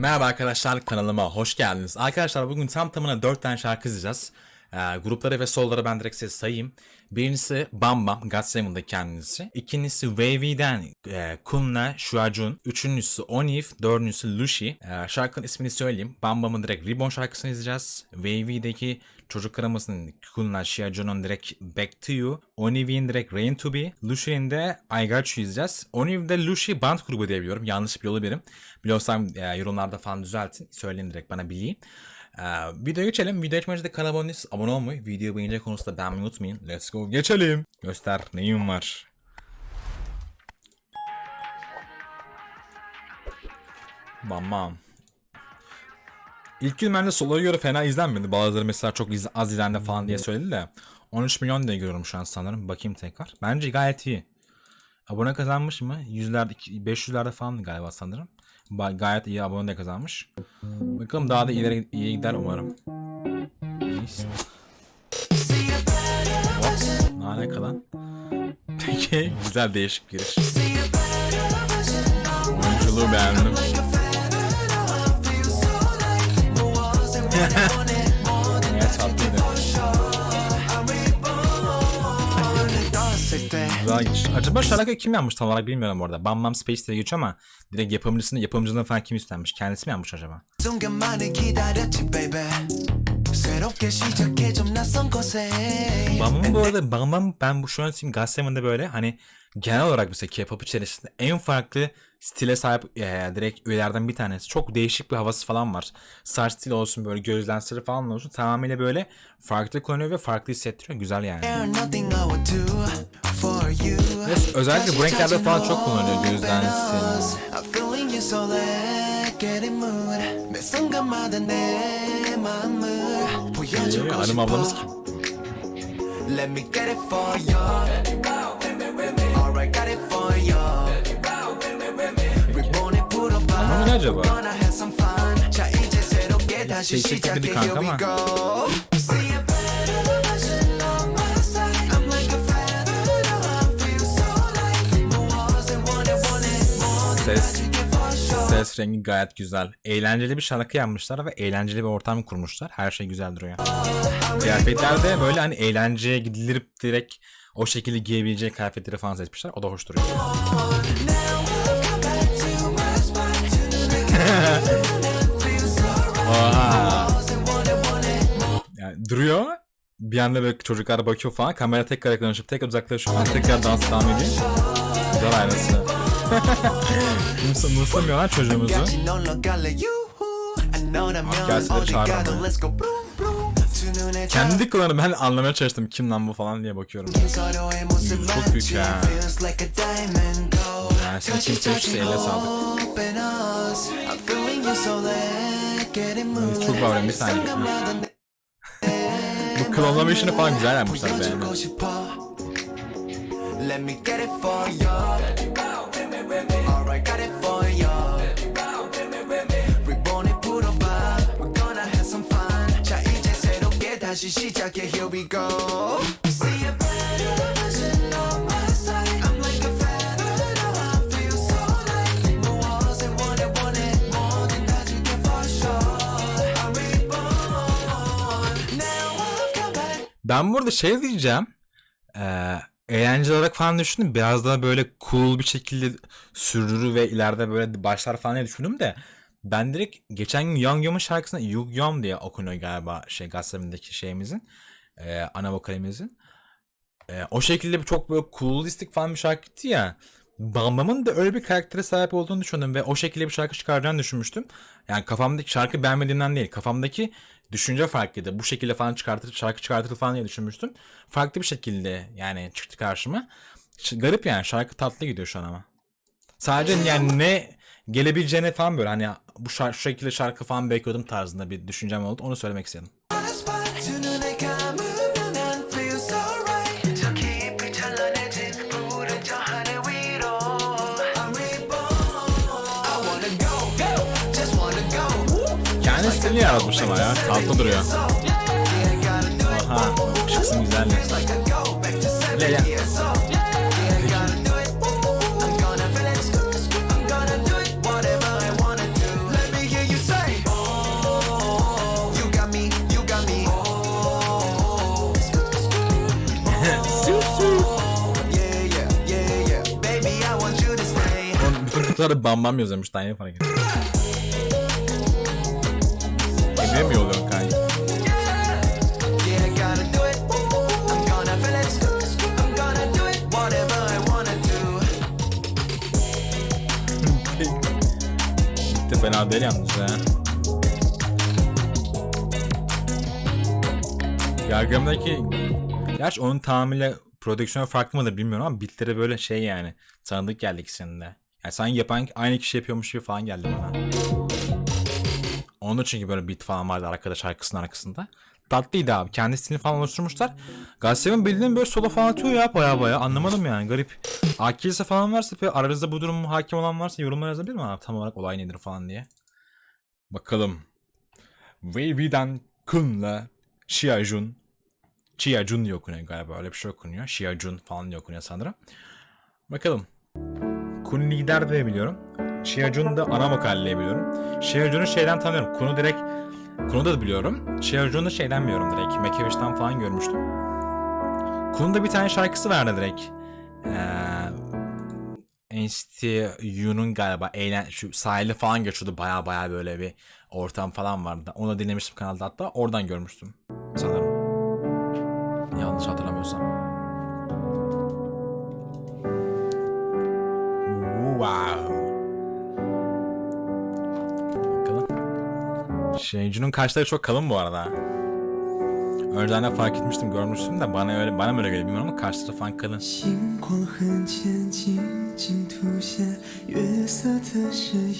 Merhaba arkadaşlar kanalıma hoş geldiniz. Arkadaşlar bugün tam tamına 4 tane şarkı izleyeceğiz. Ee, grupları ve solları ben direkt size sayayım. Birincisi Bam Bam, God Seven'da kendisi. İkincisi Wavy'den e, Kunla Shuajun. Üçüncüsü Onif. Dördüncüsü Lucy. Ee, şarkının ismini söyleyeyim. Bam Bam'ın direkt Ribbon şarkısını izleyeceğiz. Wavy'deki Çocuk Karaması'nın Kunla Shuajun'un direkt Back to You. Oniv'in direkt Rain to Be. Lucy'nin de I Got You izleyeceğiz. Oniv'de Lucy band grubu diye biliyorum. Yanlış bir yolu birim. Biliyorsam e, yorumlarda falan düzeltin. Söyleyin direkt bana bileyim. Ee, videoya geçelim. Video geçmeden önce kanala abone abone olmayı, videoyu beğenecek konusunda beğenmeyi unutmayın. Let's go. Geçelim. Göster neyim var. Bam. İlk gün bende soloya göre fena izlenmedi. Bazıları mesela çok iz- az izlendi falan diye söyledi de. 13 milyon diye görüyorum şu an sanırım. Bakayım tekrar. Bence gayet iyi. Abone kazanmış mı? Yüzlerde, 500'lerde falan galiba sanırım. Gayet iyi abone de kazanmış. Bakalım daha da ileri iyi gider umarım. Neyse. What? Ne alaka lan? Peki güzel değişik giriş. Oyunculuğu beğendim. daha geç. Acaba şarkı kim yapmış tam olarak bilmiyorum orada. Bam Bam Space diye geçiyor ama direkt yapımcısını, yapımcılığını falan kim üstlenmiş? Kendisi mi yapmış acaba? Bam'ın bu arada Bam Bam ben bu şu an için Gazeteman'da böyle hani genel olarak mesela K-pop içerisinde en farklı stile sahip e, direkt üyelerden bir tanesi. Çok değişik bir havası falan var. Saç stili olsun böyle göz lensleri falan olsun. Tamamıyla böyle farklı kullanıyor ve farklı hissettiriyor. Güzel yani. Ve özellikle bu renklerde falan çok kullanıyor göz lensleri. Hanım ablamız kim? Let me get it for you. No wasn't wanted wanted more than Ses, ses rengi gayet güzel. Eğlenceli bir şarkı yapmışlar ve eğlenceli bir ortam kurmuşlar. Her şey güzel duruyor. Kıyafetler böyle hani eğlenceye gidilip direkt o şekilde giyebileceği kıyafetleri falan seçmişler. O da hoş duruyor. Yani duruyor. Bir anda böyle çocuklar bakıyor falan. Kamera tekrar yakınlaşıp tekrar uzaklaşıyor. Ben tekrar dans devam ediyor. Güzel aynası. Umursamıyorlar çocuğumuzu. Abi gelsinleri çağırmıyor. Kendi dikkalarını ben anlamaya çalıştım. Kim lan bu falan diye bakıyorum. Çok büyük ya feels like a diamond glow Yani sen kim seçti eline sağlık. open us I'm feeling you so let's get in mood çok bağırıyorum, bir saniye. 순간마다 내 Bu klonlama işini falan güzel yapmışlar 보여주고 beğendim. 싶어 Let me get it for you Alright got it for you 리본에 풀어봐 We're gonna have some fun 자 이제 새롭게 다시 시작해 Here we go See a better Ben burada şey diyeceğim. Eee eğlenceli olarak falan düşündüm. Biraz daha böyle cool bir şekilde sürdürür ve ileride böyle başlar falan diye düşündüm de. Ben direkt geçen gün Young Yom'un şarkısında Yug Yom diye okunuyor galiba şey gazetemindeki şeyimizin. eee, ana vokalimizin. Eee, o şekilde bir çok böyle coolistik falan bir şarkıydı ya. Bam Bam'ın da öyle bir karaktere sahip olduğunu düşündüm ve o şekilde bir şarkı çıkaracağını düşünmüştüm. Yani kafamdaki şarkı beğenmediğimden değil. Kafamdaki düşünce farklıydı. Bu şekilde falan çıkartır, şarkı çıkartır falan diye düşünmüştüm. Farklı bir şekilde yani çıktı karşıma. Garip yani şarkı tatlı gidiyor şu an ama. Sadece yani ne gelebileceğine falan böyle hani bu şarkı, şu şekilde şarkı falan bekliyordum tarzında bir düşüncem oldu. Onu söylemek istedim. Konseptini yaratmış ama ya. Tatlı duruyor. Aha. Şıksın güzeldi. Gel gel. Oğlum bütün kutuları bam bam yazıyormuş. Daha yeni fark ettim. I wanna do. de fena değil yalnız ha. Yargımdaki Gerçi onun tamamıyla prodüksiyon farklı mıdır bilmiyorum ama bitleri böyle şey yani tanıdık geldi ikisinin de. Yani sanki yapan aynı kişi yapıyormuş gibi falan geldi bana. Onda çünkü böyle beat falan vardı arkada şarkısının arkasında. Tatlıydı abi. Kendi stilini falan oluşturmuşlar. Gazetevin bildiğin böyle solo falan atıyor ya baya baya. Anlamadım yani garip. Akilse falan varsa ve aranızda bu durum hakim olan varsa yorumlara yazabilir mi abi? Tam olarak olay nedir falan diye. Bakalım. Wavy'den Kun'la Xiajun. Xiajun diye okunuyor galiba. Öyle bir şey okunuyor. Xiajun falan diye okunuyor sanırım. Bakalım. Kun lider diye biliyorum. Xiajun da ana vokal diye biliyorum. Xiajun'u şeyden tanıyorum. Kun'u direkt Kun'u da biliyorum. Xiajun'u da şeyden biliyorum direkt. Makevish'ten falan görmüştüm. Kun'un da bir tane şarkısı vardı direkt. Eee NCT U'nun galiba eğlen şu sahilde falan geçiyordu baya baya böyle bir ortam falan vardı. Onu dinlemiştim kanalda hatta oradan görmüştüm sanırım. Yanlış hatırlamıyorsam. Wow. Şeycun'un kaşları çok kalın bu arada. Önceden fark etmiştim görmüştüm de bana öyle bana böyle geliyor bilmiyorum ama kaşları falan kalın.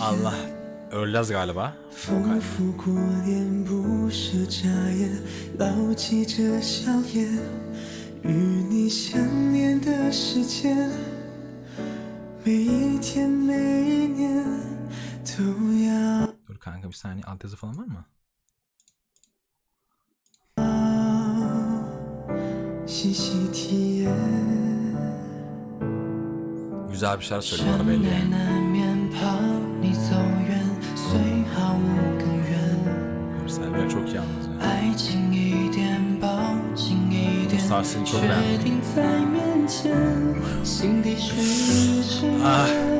Allah Örlez galiba. Vokal. Kanka bir saniye altyazı falan var mı? Güzel bir şeyler söylüyor bana belli yani. Selver çok yalnız yani. Star çok beğendim. ah.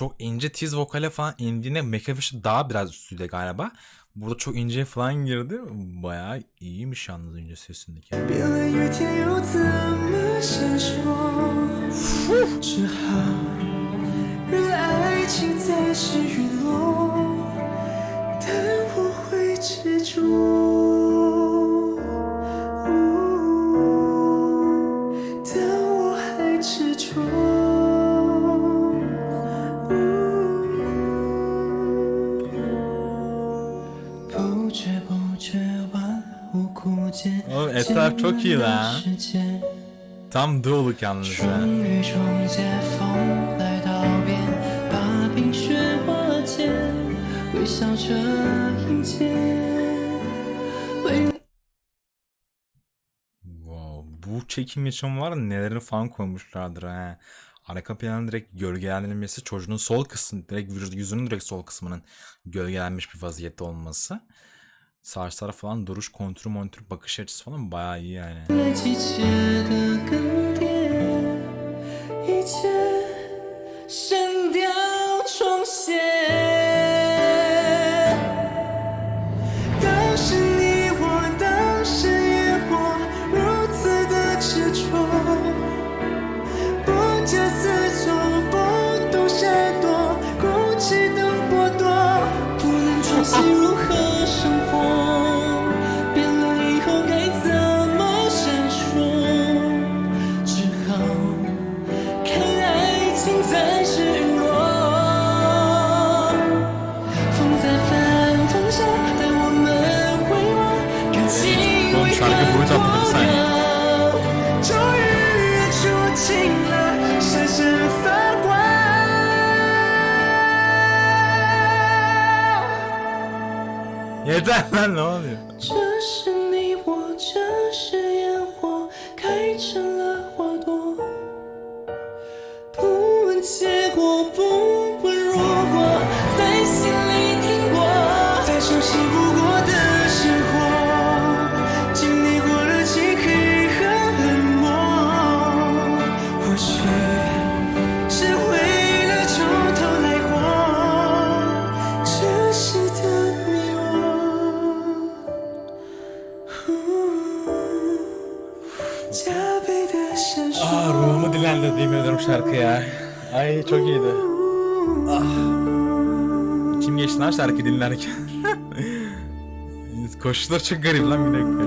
çok ince tiz vokale falan indiğine McAfee daha biraz üstüydü galiba. Burada çok ince falan girdi. Bayağı iyiymiş yalnız ince sesindeki. 变 Oğlum etraf çok iyi lan. Tam doğuluk yalnız ha. Wow, bu çekim için var nelerini falan koymuşlardır ha. Arka planın direkt gölgelendirilmesi, çocuğun sol kısmı, direkt yüzünün direkt sol kısmının gölgelenmiş bir vaziyette olması. Saçlara falan duruş, kontür, montür, bakış açısı falan bayağı iyi yani. 朋友终于也了在三楼里 şarkı ya. Ay çok iyiydi. Ah. Kim geçti lan şarkı dinlerken? Koşular çok garip lan bir dakika.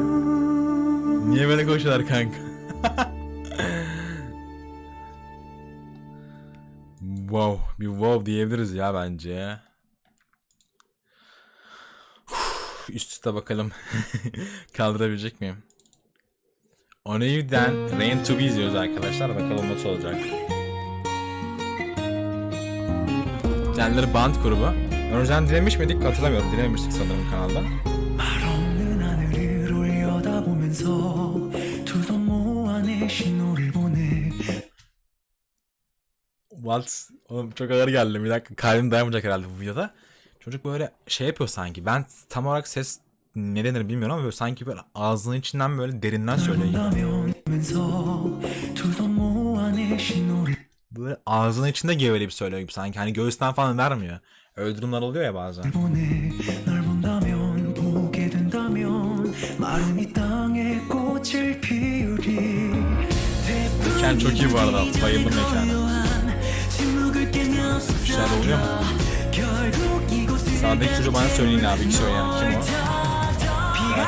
Niye böyle koşuyorlar kanka? wow, bir wow diyebiliriz ya bence. Üst üste bakalım. Kaldırabilecek miyim? Oniv'den Rain to Be izliyoruz arkadaşlar. Bakalım nasıl olacak. Kendileri band grubu. Önceden dinlemiş miydik? Hatırlamıyorum. Dinlemiştik sanırım kanalda. What? Oğlum çok ağır geldi. Bir dakika kalbim dayanmayacak herhalde bu videoda. Çocuk böyle şey yapıyor sanki. Ben tam olarak ses ne denir bilmiyorum ama böyle sanki böyle ağzının içinden böyle derinden söylüyor. Böyle ağzının içinde geveleyip söylüyor gibi sanki. Hani göğüsten falan vermiyor. Öyle durumlar oluyor ya bazen. Mekan çok iyi bu arada. Bayıldım mekana. Güzel oluyor mu? Sağdaki çocuğu bana söyleyin abi. Kim o?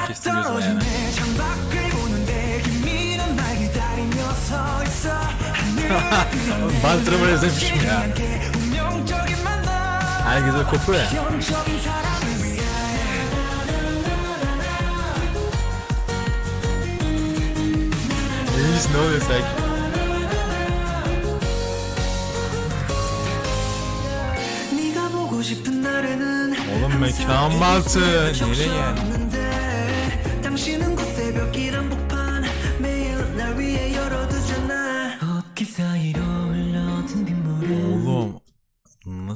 kestiriyoruz yani. Bantırımı özlemişim ya. Herkese kopuyor ya. Hiç ne oluyor sanki? Oğlum mekan bantı. Nereye yani?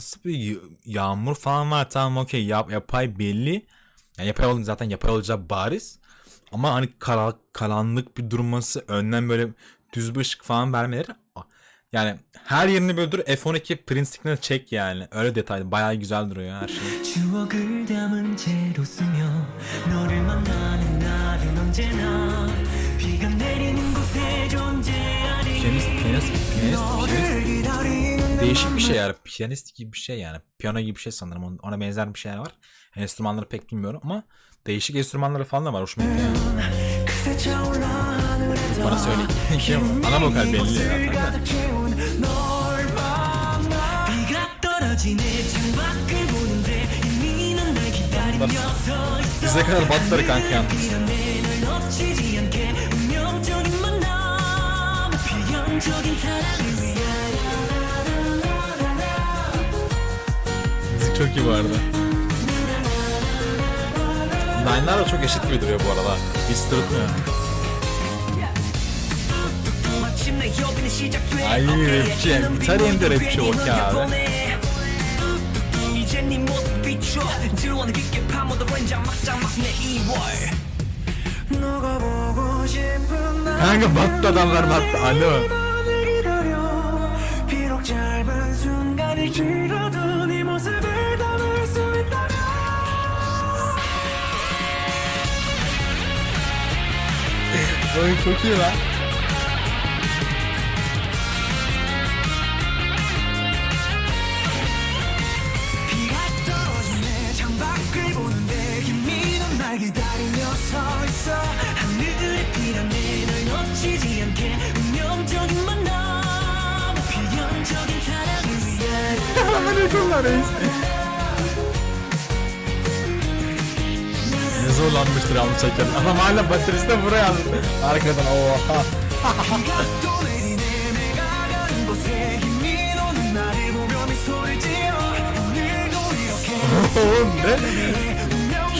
Nasıl bir yağmur falan var tamam okey yap, yapay belli. Yani yapay olunca zaten yapay olacağı bariz. Ama hani kara, karanlık bir durması önden böyle düz bir ışık falan vermeleri yani her yerini böyle dur F12 print screen'e çek yani. Öyle detaylı. Bayağı güzel duruyor her şey. değişik bir şey yani. Piyanist gibi bir şey yani. Piyano gibi bir şey sanırım. Ona benzer bir şeyler var. Hani enstrümanları pek bilmiyorum ama değişik enstrümanları falan da var. Hoşuma gidiyor. Bana söyle. Ana vokal belli ya. Bize kadar battılar kanka yalnız. çok iyi bu arada. Nine'lar da çok eşit gibi duruyor bu arada. Hiç sırıtmıyor. Ay rapçi. Bir tane hem de rapçi o ki abi. Kanka battı adamlar battı. Alo. Oyun çok iyi lan. 비가 떨어지네. 창밖을 보는데 김미는 날 기다리며 서 있어. 하늘에 피라네. 널 놓치지 않게 운명적인 만남. 필연적인 사랑을 위해. Ne zorlanmıştır almış çeken. Adam hala baterisi de buraya almış. Arkadan oha. Oğlum ne?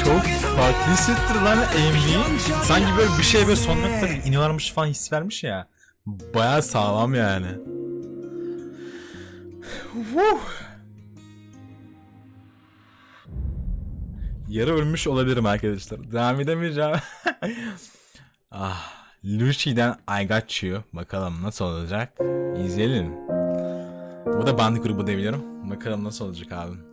Çok farklı hissettir lan Amy. Sanki böyle bir şey böyle son noktada iniyormuş falan his vermiş ya. Baya sağlam yani. Woo. Yarı ölmüş olabilirim arkadaşlar. Devam edemeyeceğim. ah, Lucci'den I Got You. Bakalım nasıl olacak. İzleyelim. Bu da band grubu biliyorum. Bakalım nasıl olacak abi.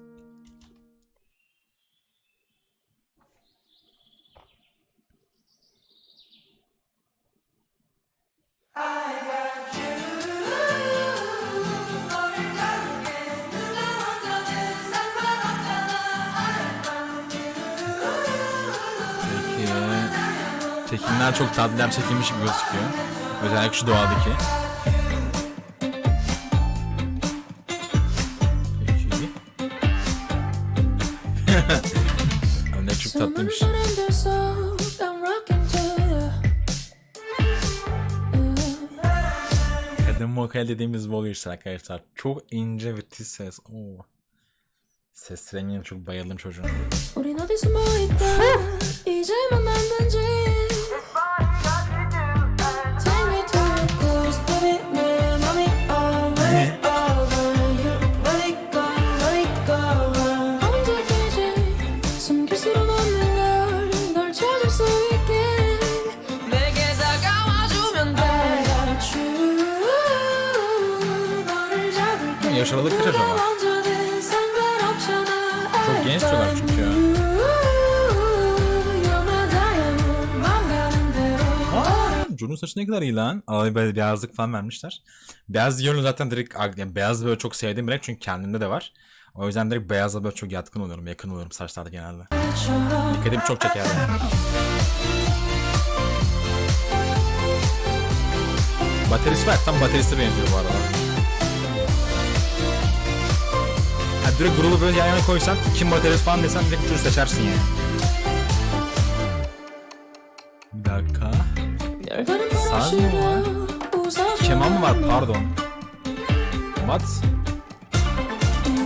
Çekimler çok tatlılar çekilmiş gibi gözüküyor. Özellikle şu doğadaki. Önler çok tatlıymış. Kadın vokal dediğimiz bu oluyor arkadaşlar. Çok ince ve tiz ses. Oo. Ses rengine çok bayıldım çocuğun. yaş aralık kaç acaba? Çok genç diyorlar çünkü ya. John'un saçı ne kadar iyi lan. Ay böyle beyazlık falan vermişler. Beyaz yönü zaten direkt yani beyaz böyle çok sevdiğim renk çünkü kendimde de var. O yüzden direkt beyazla böyle çok yatkın oluyorum, yakın oluyorum saçlarda genelde. Dikkatimi çok çeker. Yani. Baterisi var, tam baterisi benziyor bu arada. Ha, direkt grubu böyle yan yana koysan, kim baterist falan desen direkt çocuğu seçersin yani. Bir dakika. Saz mı var? Keman mı var? Pardon. What?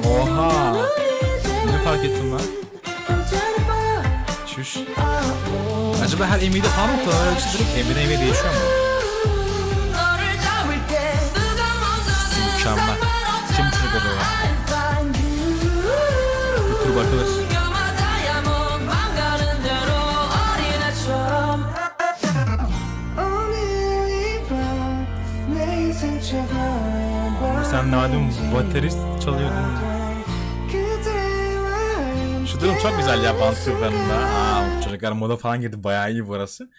Oha. Ne fark ettim lan? Şuş. Acaba her emeği de falan mı kullanıyor yoksa direkt emeğden emeğe değişiyor mu? arkadaş. Sen Nadim baterist çalıyordun. Şu durum çok güzel ya Bandcamp Aa, Çocuklar moda falan girdi bayağı iyi burası.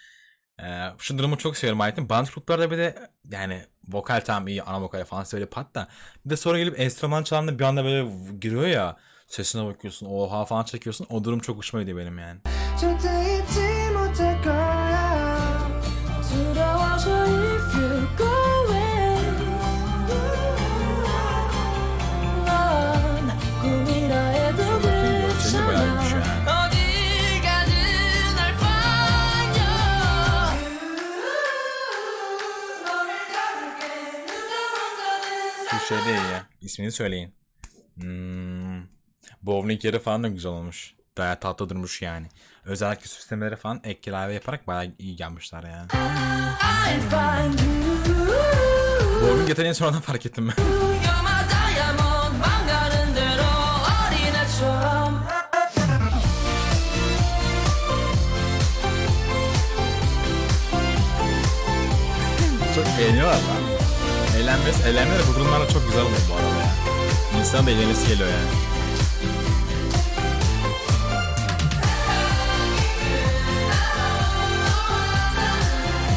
Ee, şu durumu çok seviyorum ayetim. Band gruplarda bir de yani vokal tam iyi ana vokal falan söyle pat da. Bir de sonra gelip enstrüman çalanda bir anda böyle giriyor ya. Sesine bakıyorsun. Oha falan çekiyorsun. O durum çok hoşuma gidiyor benim yani. şey değil ya. İsmini söyleyin. Hmm. Bowling yeri falan da güzel olmuş. Daha tatlı durmuş yani. Özellikle süslemelere falan ek ilave yaparak bayağı iyi gelmişler yani. Bowling yeteneğini sonradan fark ettim ben. Çok eğleniyorlar lan. Eğlenmesi, eğlenme de bu durumlarda çok güzel oluyor bu arada ya. İnsan da eğlenmesi geliyor yani.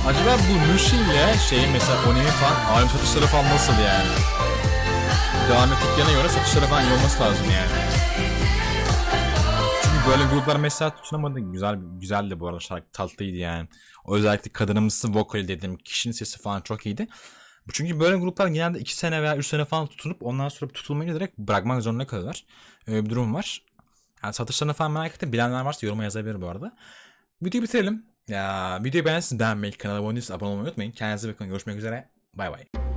Acaba bu Lucy ile şey mesela Onemi falan albüm satışları falan nasıl yani? Devam ettiklerine göre satışları falan iyi olması lazım yani. Çünkü böyle gruplar mesela tutunamadı. Güzel güzeldi bu arada şarkı tatlıydı yani. Özellikle kadınımsı vokali dediğim kişinin sesi falan çok iyiydi. Çünkü böyle gruplar genelde 2 sene veya 3 sene falan tutunup ondan sonra tutulmayı direkt bırakmak zorunda kalıyorlar. Öyle bir durum var. Yani satışlarını falan merak ettim. Bilenler varsa yoruma yazabilir bu arada. Videoyu bitirelim. Ya videoyu beğendiyseniz beğenmeyi, kanala abone değilseniz abone olmayı unutmayın. Kendinize bakın. Görüşmek üzere. Bay bay.